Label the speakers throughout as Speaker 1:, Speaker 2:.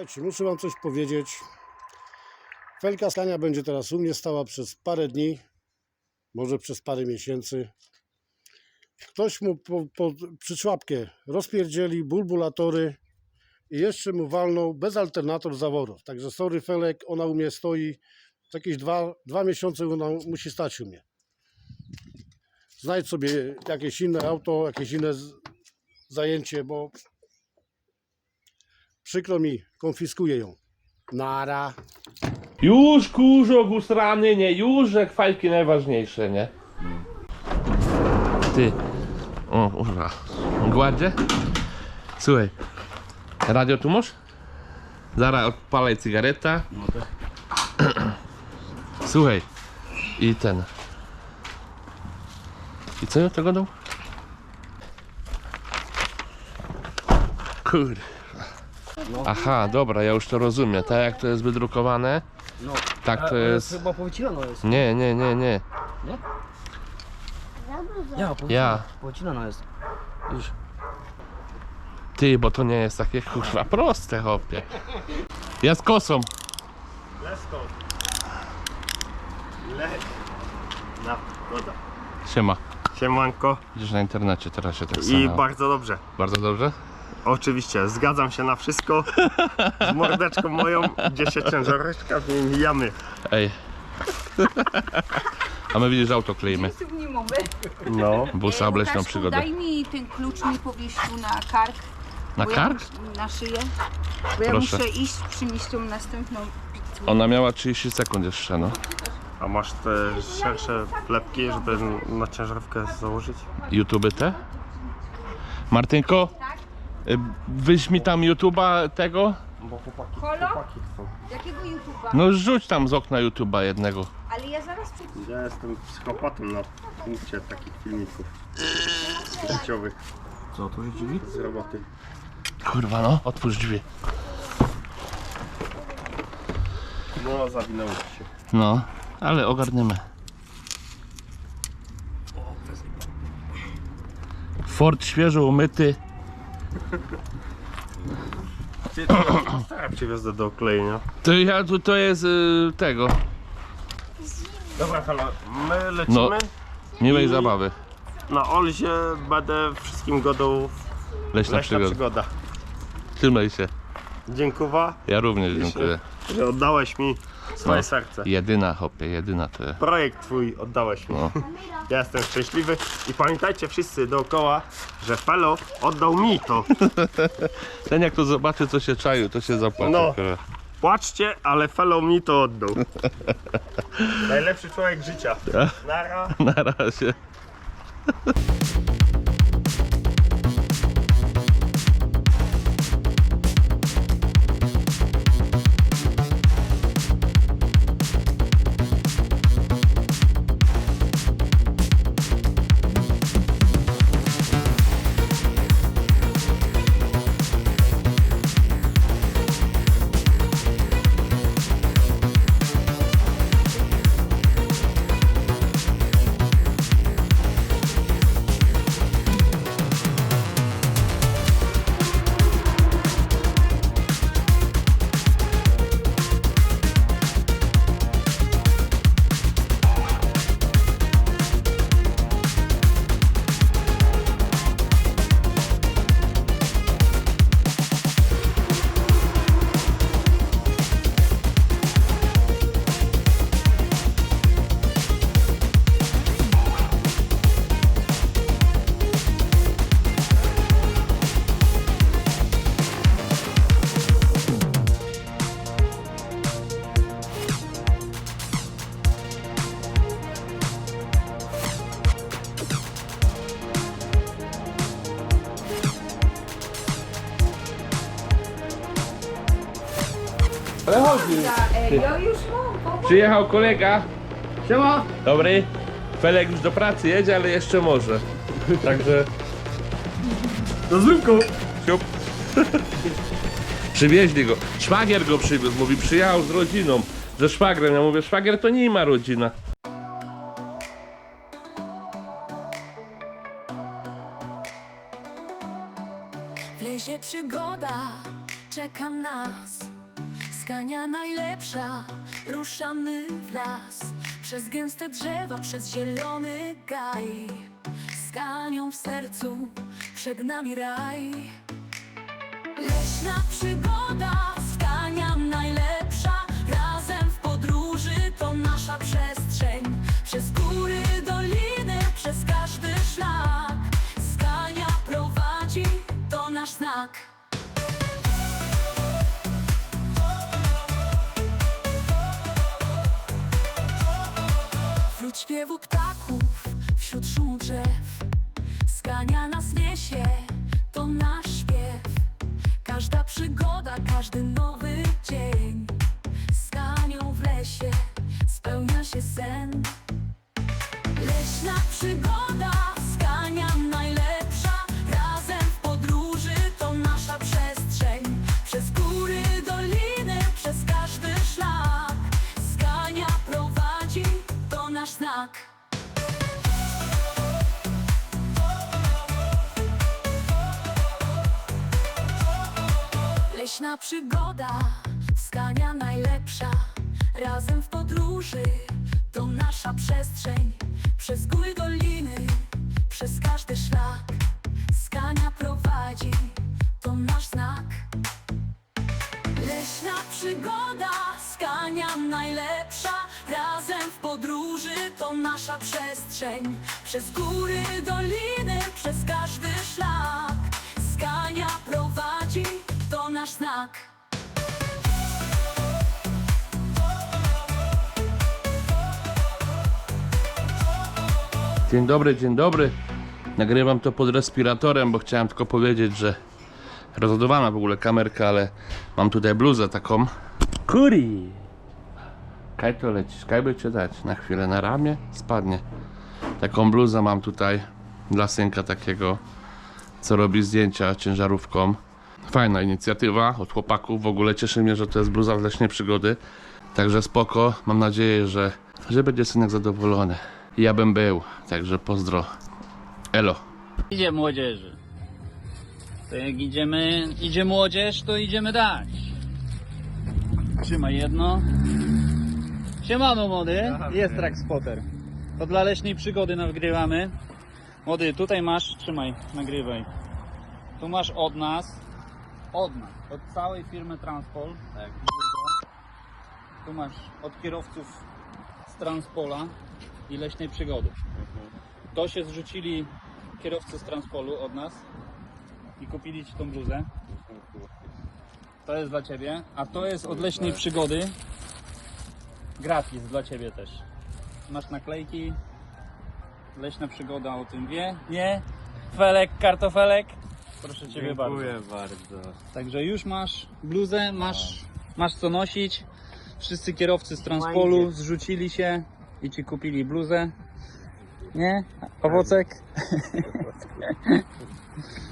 Speaker 1: Słuchajcie, muszę wam coś powiedzieć. Felka Stania będzie teraz u mnie stała przez parę dni, może przez parę miesięcy. Ktoś mu po, po przyczłapkę rozpierdzieli, bulbulatory i jeszcze mu walnął bez alternator zaworów. Także sorry Felek, ona u mnie stoi. Jakieś dwa, dwa miesiące ona musi stać u mnie. Znajdź sobie jakieś inne auto, jakieś inne zajęcie, bo przykro mi, konfiskuję ją. Nara.
Speaker 2: Już kurzok usrany, nie? Już jak fajki najważniejsze, nie? Ty. O, kurwa. Gładzie? Słuchaj. Radio tu masz? Zaraz odpalaj cygareta. Słuchaj. I ten. I co ja tego dał? Kurde. Aha, dobra, ja już to rozumiem. Tak jak to jest wydrukowane,
Speaker 3: No.
Speaker 2: tak to jest.
Speaker 3: Chyba powycinano jest.
Speaker 2: Nie, nie, nie, nie.
Speaker 3: Ja, powycinano.
Speaker 2: Ja.
Speaker 3: Powycinano jest. Już.
Speaker 2: Ty, bo to nie jest takie kurwa proste, chłopie. Ja z kosą.
Speaker 4: Lesko. Le... Na, woda.
Speaker 2: Siema.
Speaker 4: Siemanko.
Speaker 2: Widzisz na internecie teraz się tak
Speaker 4: I
Speaker 2: samo.
Speaker 4: bardzo dobrze.
Speaker 2: Bardzo dobrze?
Speaker 4: Oczywiście, zgadzam się na wszystko. Z mordeczką moją, gdzie się ciężareczka wyjamy.
Speaker 2: Ej. A my widzisz, że auto kleimy.
Speaker 5: Jest nie mamy.
Speaker 4: No.
Speaker 2: Busa obleśną
Speaker 5: Łukaszku,
Speaker 2: przygodę.
Speaker 5: Daj mi ten klucz mi powieś tu na kark.
Speaker 2: Na
Speaker 5: bo
Speaker 2: kark?
Speaker 5: Ja, mus- na szyję. Bo ja
Speaker 2: Proszę.
Speaker 5: muszę iść przynieść tą następną pizzę.
Speaker 2: Ona miała 30 sekund jeszcze, no.
Speaker 4: A masz te szersze wlepki, żeby na ciężarówkę założyć?
Speaker 2: YouTube te? Martynko? y, Wyś mi tam YouTube'a tego?
Speaker 4: Bo chłopaki,
Speaker 5: Holo?
Speaker 4: chłopaki chcą.
Speaker 5: Jakiego YouTube'a?
Speaker 2: No rzuć tam z okna YouTube'a jednego.
Speaker 5: Ale ja zaraz przed...
Speaker 4: Ja jestem psychopatą na punkcie takich filmików życiowych
Speaker 3: Co, to się dziwi?
Speaker 4: z roboty.
Speaker 2: Kurwa no, otwórz drzwi.
Speaker 4: No, zawinęło ci się.
Speaker 2: No, ale ogarniemy. Ford świeżo umyty.
Speaker 4: Ty, tak, przywiozę do oklejenia.
Speaker 2: To ja tu to jest y, tego.
Speaker 4: Dobra, halo, my lecimy.
Speaker 2: Miłej
Speaker 4: I-
Speaker 2: zabawy.
Speaker 4: Na Olzie będę wszystkim godą
Speaker 2: Leśna
Speaker 4: leśna
Speaker 2: przygoda.
Speaker 4: przygoda.
Speaker 2: Trzymaj się.
Speaker 4: Dziękuję,
Speaker 2: Ja również dziękuję.
Speaker 4: że oddałeś mi swoje
Speaker 2: No.
Speaker 4: serce.
Speaker 2: Jedyna hopie, jedyna to jest.
Speaker 4: Projekt twój oddałeś mi.
Speaker 2: No.
Speaker 4: Ja jestem szczęśliwy i pamiętajcie wszyscy dookoła, że Felo oddał mi to.
Speaker 2: Ten jak to zobaczy co się czaił, to się zapłaci.
Speaker 4: No. Płaczcie, ale Felo mi to oddał. Najlepszy człowiek życia. Nara.
Speaker 2: Na razie. Przyjechał kolega.
Speaker 3: Siema!
Speaker 2: Dobry. Felek już do pracy jedzie, ale jeszcze może. Także
Speaker 4: Do zróbku!
Speaker 2: siup. Przywieźli go. Szwagier go przywiózł. Mówi, przyjechał z rodziną. Ze szwagrem. Ja mówię, szwagier to nie ma rodzina.
Speaker 6: W przygoda czeka nas Skania najlepsza ruszamy w las Przez gęste drzewa, przez zielony gaj. Skanią w sercu, przed nami raj. Leśna przygoda, skania najlepsza. Razem w podróży to nasza przestrzeń. Przez góry, doliny, przez każdy szlak. Skania prowadzi, to nasz znak śpiewu ptaków, wśród szumu drzew. Skania nas niesie, to nasz śpiew. Każda przygoda, każdy nowy dzień Skanią w lesie spełnia się sen. Leśna przygoda, Leśna przygoda, skania najlepsza. Razem w podróży, to nasza przestrzeń. Przez góry, doliny, przez każdy szlak. Skania prowadzi, to nasz znak. Leśna przygoda, skania najlepsza. Razem w podróży, to nasza przestrzeń. Przez góry, doliny, przez każdy szlak. Skania prowadzi, to nasz znak
Speaker 2: Dzień dobry, dzień dobry. Nagrywam to pod respiratorem, bo chciałem tylko powiedzieć, że rozładowana w ogóle kamerka, ale mam tutaj bluzę taką. Kuri! Kaj to lecisz, kaj by cię dać na chwilę na ramię? Spadnie. Taką bluzę mam tutaj dla synka takiego, co robi zdjęcia ciężarówką. Fajna inicjatywa od chłopaków. W ogóle cieszy mnie, że to jest bluza z leśnej przygody. Także spoko. Mam nadzieję, że, że będzie synek zadowolony. Ja bym był. Także pozdro. Elo.
Speaker 7: Idzie młodzieży. To jak idziemy, idzie młodzież, to idziemy dać. Trzymaj jedno. Siemano młody, jest track spotter. To dla leśnej przygody nagrywamy. Młody, tutaj masz, trzymaj, nagrywaj. Tu masz od nas, od nas, od całej firmy Transpol. Tak. Tu masz od kierowców z Transpola i leśnej przygody. To się zrzucili kierowcy z Transpolu od nas i kupili Ci tą bluzę. To jest dla Ciebie, a to jest od leśnej przygody. Gratis dla Ciebie też. Masz naklejki. Leśna przygoda o tym wie. Nie? Felek, kartofelek. Proszę Ciebie bardzo.
Speaker 4: bardzo.
Speaker 7: Także już masz bluzę, masz, masz co nosić. Wszyscy kierowcy z Transpolu zrzucili się i Ci kupili bluzę. Nie? Owocek?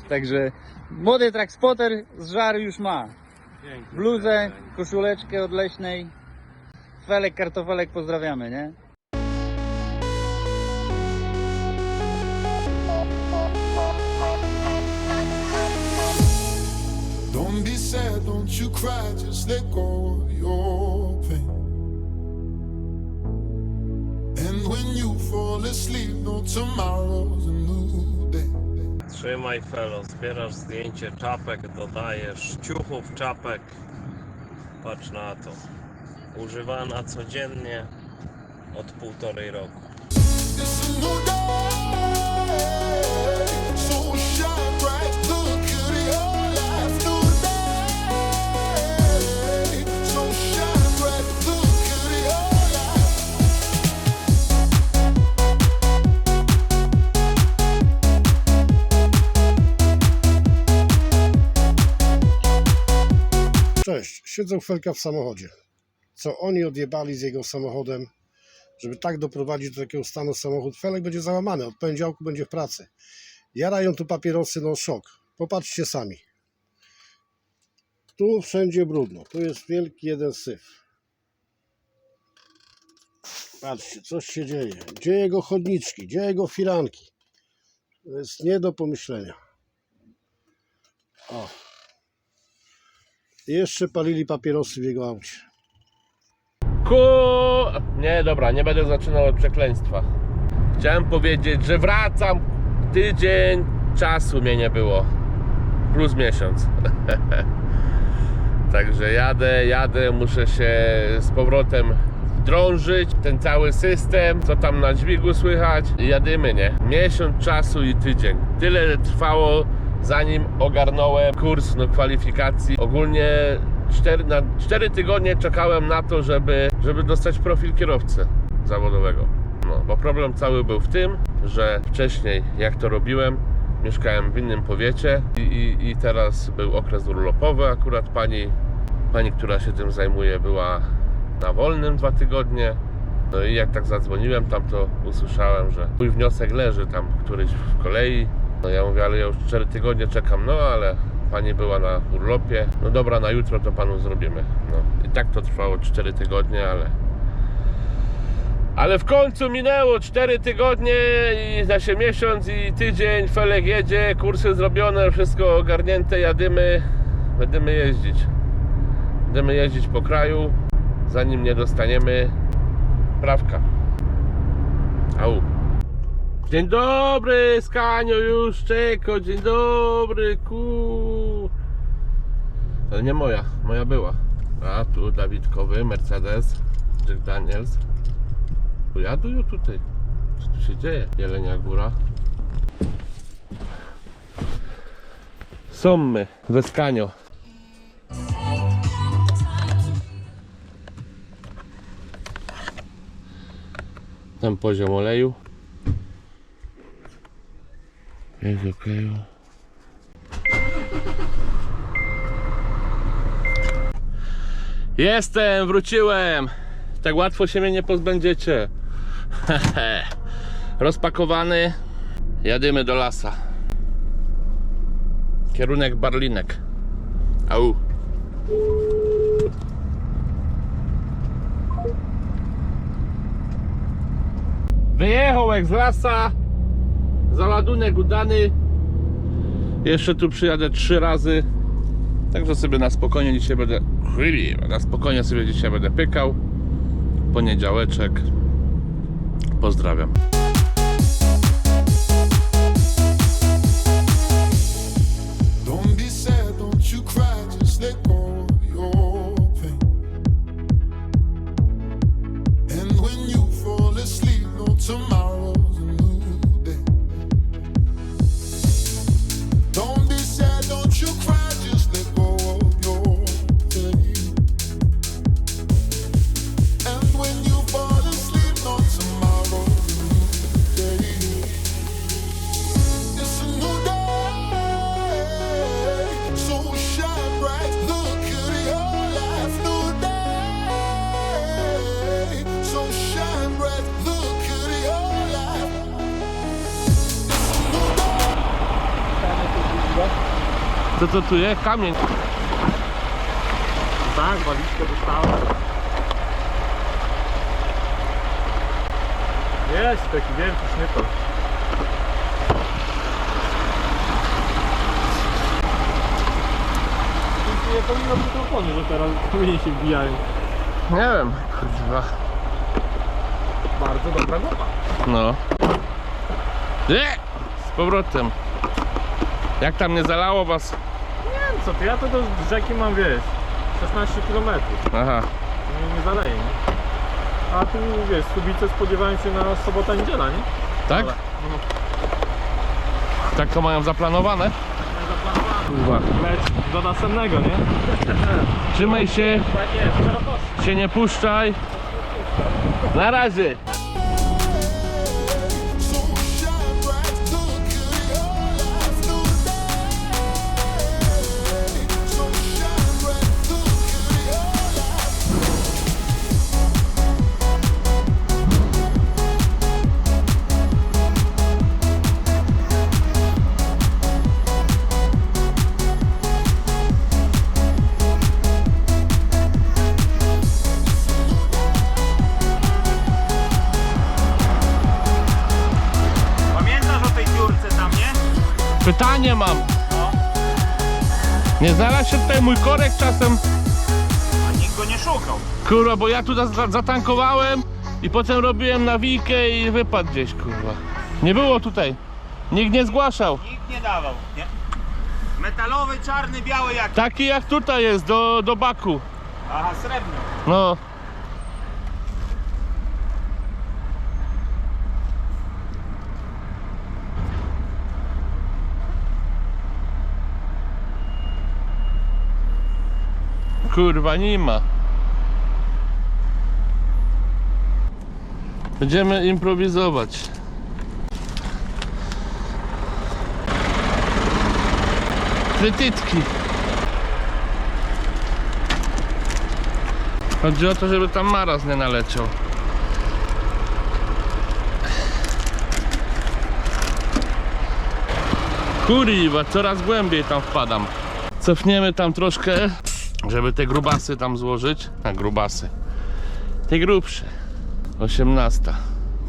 Speaker 7: Także młody track spotter z żary już ma. Bluzę, koszuleczkę od leśnej. Felek, kartofelek pozdrawiamy, nie?
Speaker 8: Be sad, don't you cry, just let go of your pain. And when you fall asleep, know tomorrow's a new day.
Speaker 4: Trzymaj Felo, zbierasz zdjęcie czapek, dodajesz ciuchów czapek. Patrz na to. Używana codziennie od półtorej roku.
Speaker 8: It's a new day,
Speaker 1: siedzą Felka w samochodzie. Co oni odjebali z jego samochodem, żeby tak doprowadzić do takiego stanu samochód? Felek będzie załamany, od poniedziałku będzie w pracy. Jarają tu papierosy, no szok. Popatrzcie sami. Tu wszędzie brudno, tu jest wielki jeden syf. Patrzcie, coś się dzieje. Gdzie jego chodniczki, gdzie jego firanki? To jest nie do pomyślenia. O. Jeszcze palili papierosy w jego aucie.
Speaker 2: Ku... Nie, dobra, nie będę zaczynał od przekleństwa. Chciałem powiedzieć, że wracam. Tydzień czasu mnie nie było. Plus miesiąc. Także jadę, jadę, muszę się z powrotem drążyć. Ten cały system, co tam na dźwigu słychać. Jadymy, nie? Miesiąc czasu i tydzień. Tyle trwało, zanim ogarnąłem kurs no, kwalifikacji. Ogólnie 4, na 4 tygodnie czekałem na to, żeby, żeby dostać profil kierowcy zawodowego. No, bo problem cały był w tym, że wcześniej jak to robiłem, mieszkałem w innym powiecie i, i, i teraz był okres urlopowy. Akurat pani, pani, która się tym zajmuje, była na wolnym dwa tygodnie. No i jak tak zadzwoniłem, tam to usłyszałem, że mój wniosek leży tam któryś w kolei. No ja mówię, ale ja już 4 tygodnie czekam, no ale pani była na urlopie. No dobra, na jutro to panu zrobimy. No i tak to trwało 4 tygodnie, ale ale w końcu minęło 4 tygodnie i na się miesiąc i tydzień, Felek jedzie, kursy zrobione, wszystko ogarnięte, jadymy, będziemy jeździć. Będziemy jeździć po kraju, zanim nie dostaniemy prawka. Au. Dzień dobry, Skanio już czeko, dzień dobry, ku. Ale nie moja, moja była. A tu Dawidkowy, Mercedes, Jack Daniels. Pojadują tutaj. Co tu się dzieje? Jelenia Góra. Są my, we Skanio. Tam poziom oleju. Jest okej. Jestem, wróciłem. Tak łatwo się mnie nie pozbędziecie. Rozpakowany. Jadymy do lasa. Kierunek Barlinek. Au. Wyjechał jak z lasa. Załadunek udany. Jeszcze tu przyjadę trzy razy. Także sobie na spokojnie dzisiaj będę. Na spokojnie sobie dzisiaj będę pykał. Poniedziałeczek. Pozdrawiam. Co to tu jest? Kamień.
Speaker 4: Tak, walizkę dostałem. Jest taki wielki sznypel.
Speaker 3: Nie powinno być to opony, że teraz kamienie się wbijają.
Speaker 2: Nie wiem. Kurwa.
Speaker 3: Bardzo dobra głowa.
Speaker 2: No. Nie! Z powrotem. Jak tam nie zalało was?
Speaker 3: Co ty, ja to do rzeki mam, wiesz, 16 km.
Speaker 2: Aha.
Speaker 3: Nie, nie zaleje, nie? A tu, wiesz, Subice spodziewają się na sobota, niedziela, nie?
Speaker 2: Tak?
Speaker 3: Ale, no,
Speaker 2: Tak to mają zaplanowane? Kurwa.
Speaker 3: leć do następnego, nie?
Speaker 2: Trzymaj się,
Speaker 3: Tak jest,
Speaker 2: się nie puszczaj. Na razie.
Speaker 7: Nie?
Speaker 2: Znalazł się tutaj mój korek czasem?
Speaker 7: A nikt go nie szukał.
Speaker 2: Kurwa, bo ja tu za- zatankowałem i potem robiłem nawijkę i wypadł gdzieś, kurwa. Nie było tutaj. Nikt nie zgłaszał.
Speaker 7: Nikt nie dawał, nie? Metalowy, czarny, biały jak.
Speaker 2: Taki jak tutaj jest, do, do baku.
Speaker 7: Aha, srebrny.
Speaker 2: No. Kurwa, nie ma. Będziemy improwizować. Trytytki. Chodzi o to, żeby tam maraz nie naleciał. Kurwa, coraz głębiej tam wpadam. Cofniemy tam troszkę, żeby te grubasy tam złożyć. A grubasy. Te grubsze. 18.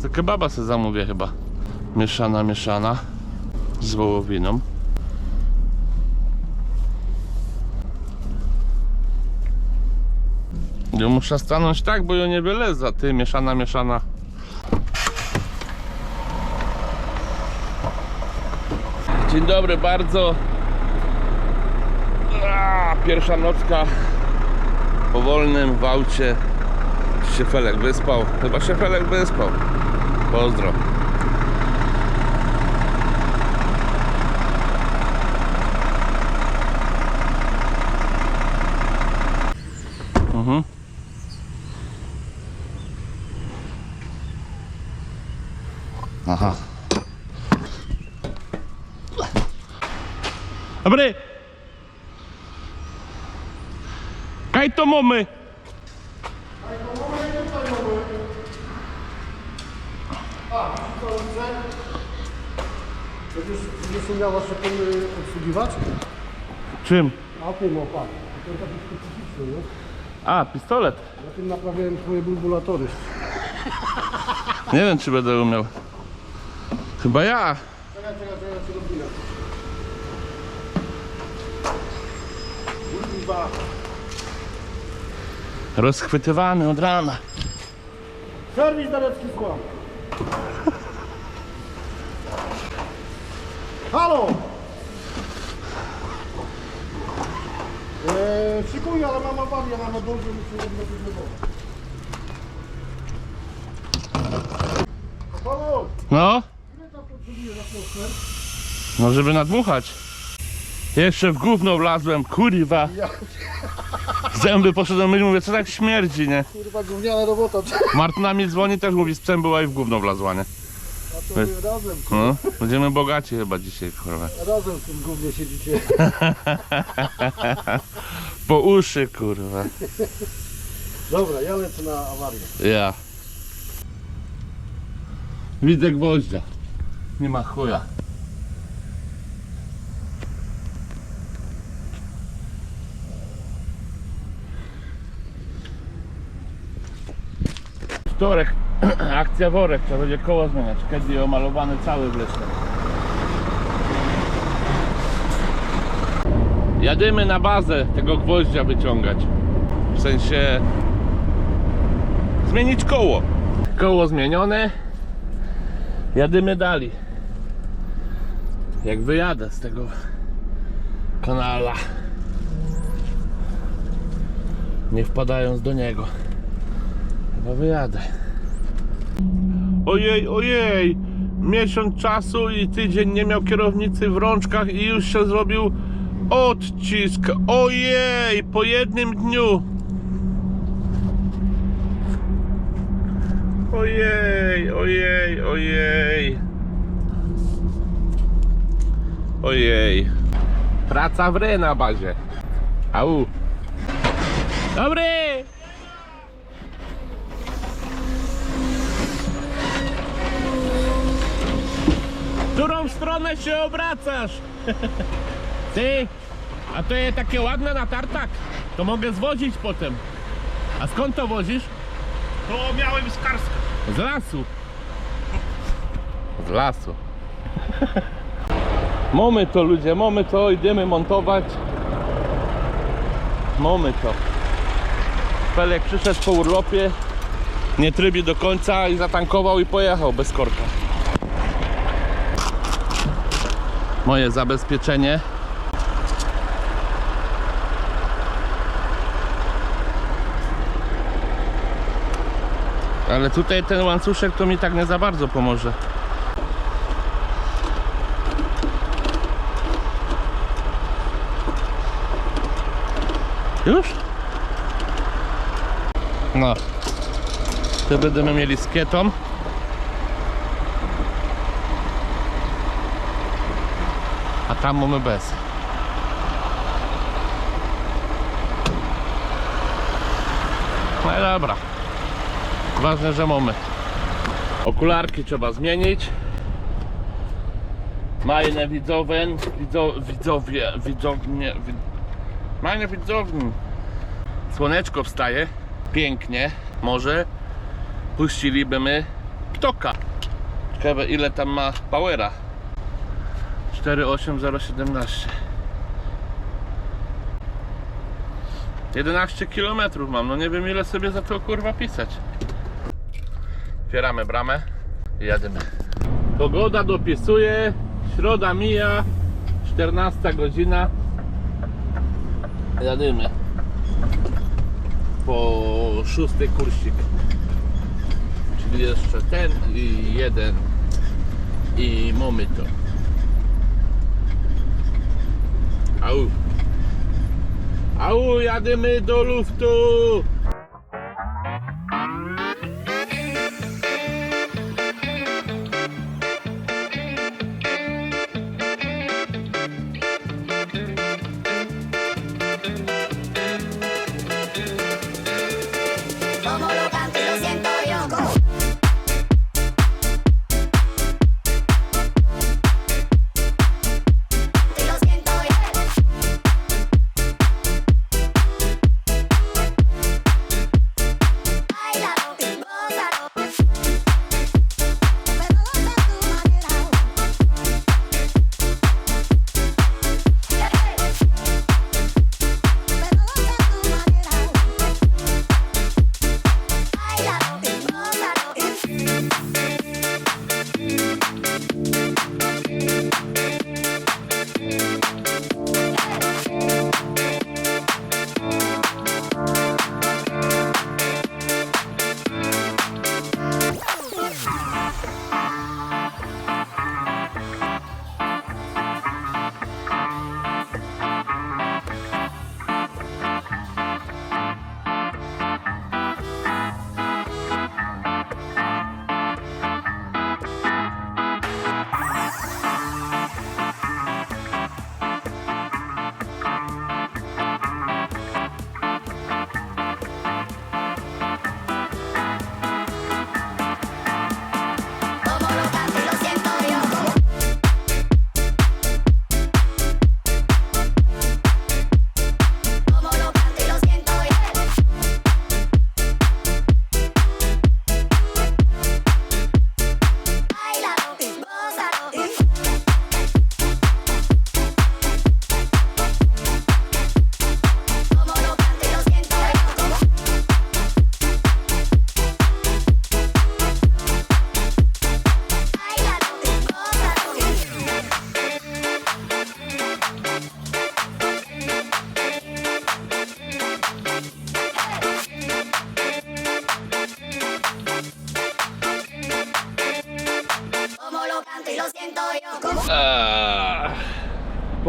Speaker 2: To kebaba sobie zamówię chyba. Mieszana, mieszana. Z wołowiną. Ja muszę stanąć tak, bo ja nie wyleza. Ty, mieszana, mieszana. Dzień dobry bardzo. Pierwsza nocka po wolnym w aucie. Się Felek wyspał. Chyba się Felek wyspał. Pozdro. Mhm. Aha. Dobry. Kaj to mamy?
Speaker 1: Będziesz, będziesz umiała się tym y, obsługiwać?
Speaker 2: Czym?
Speaker 1: A tym opak. To jest taki specyficzny, nie?
Speaker 2: A, pistolet.
Speaker 1: Ja tym naprawiałem twoje bulbulatory.
Speaker 2: Nie wiem, czy będę umiał. Chyba ja.
Speaker 1: Czekaj, czekaj, czekaj. Kurwa.
Speaker 2: Rozchwytywany od rana.
Speaker 1: Serwis Darecki Skłam. Halo! Eee, szykuję, ale mam awarię na dole, muszę odnowić wodę. Halo!
Speaker 2: No,
Speaker 1: Ile tam za
Speaker 2: no żeby nadmuchać. Jeszcze w gówno wlazłem, kurwa. Zęby poszedłem myć, mówię, co tak śmierdzi, nie?
Speaker 1: Kurwa, gówniana robota.
Speaker 2: Martyna mi dzwoni, też mówi, z psem była i w gówno wlazła, nie?
Speaker 1: A to wy razem,
Speaker 2: No, będziemy bogaci chyba dzisiaj, kurwa.
Speaker 1: razem w tym gównie siedzicie.
Speaker 2: Po uszy, kurwa.
Speaker 1: Dobra, ja lecę na awarię.
Speaker 2: Ja. Widzę gwoździa. Nie ma chuja. Wtorek, akcja worek, trzeba będzie koło zmieniać. Kiedy omalowany cały w lesie. Jadymy na bazę tego gwoździa wyciągać. W sensie zmienić koło. Koło zmienione. Jadymy dalej. Jak wyjadę z tego kanala. Nie wpadając do niego. Chyba wyjadę. Ojej, ojej! Miesiąc czasu i tydzień nie miał kierownicy w rączkach i już się zrobił odcisk. Ojej! Po jednym dniu. Ojej, ojej, ojej. Ojej. Praca w ry na bazie. Au. Dobry! Którą stronę się obracasz? Ty, a to jest takie ładne na tartak. To mogę zwozić potem. A skąd to wozisz?
Speaker 7: To miałem z Karska.
Speaker 2: Z lasu. Z lasu. Mamy to ludzie, mamy to, idziemy montować. mamy to. Felek przyszedł po urlopie, nie trybi do końca i zatankował i pojechał bez korka. Moje zabezpieczenie. Ale tutaj ten łańcuszek to mi tak nie za bardzo pomoże. Już? No. To będziemy mieli z kietą. Tam mamy bez. No i dobra. Ważne, że mamy. Okularki trzeba zmienić. Majne widzowen, widzo, widzowie, widzownie, wid... Majne widzowni. Słoneczko wstaje, pięknie. Może puścilibyśmy ptoka. Ciekawe ile tam ma powera. 48017 11 km mam, no nie wiem ile sobie za to kurwa pisać. Otwieramy bramę i jadymy. Pogoda dopisuje, środa mija, 14 godzina. Jadymy. Po szósty kursik. Czyli jeszcze ten i jeden i mamy to. Au. Au, jadymy do luftu!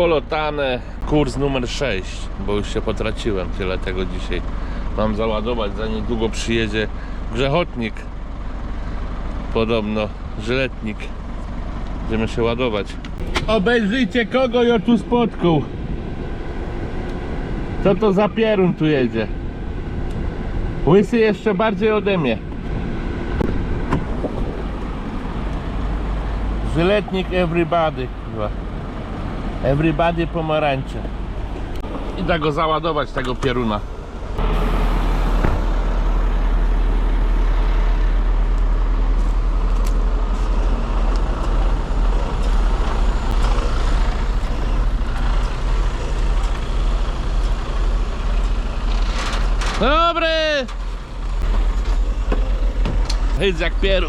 Speaker 2: Polotane, kurs numer 6, bo już się potraciłem, tyle tego dzisiaj mam załadować, za niedługo przyjedzie grzechotnik, podobno żyletnik, będziemy się ładować. Obejrzyjcie kogo ja tu spotkał. Co to za pierun tu jedzie? Łysy jeszcze bardziej ode mnie. Żyletnik everybody, kurwa. Everybody pomarańcze. I da go załadować tego pieruna. Dobry! Hydz jak pieru.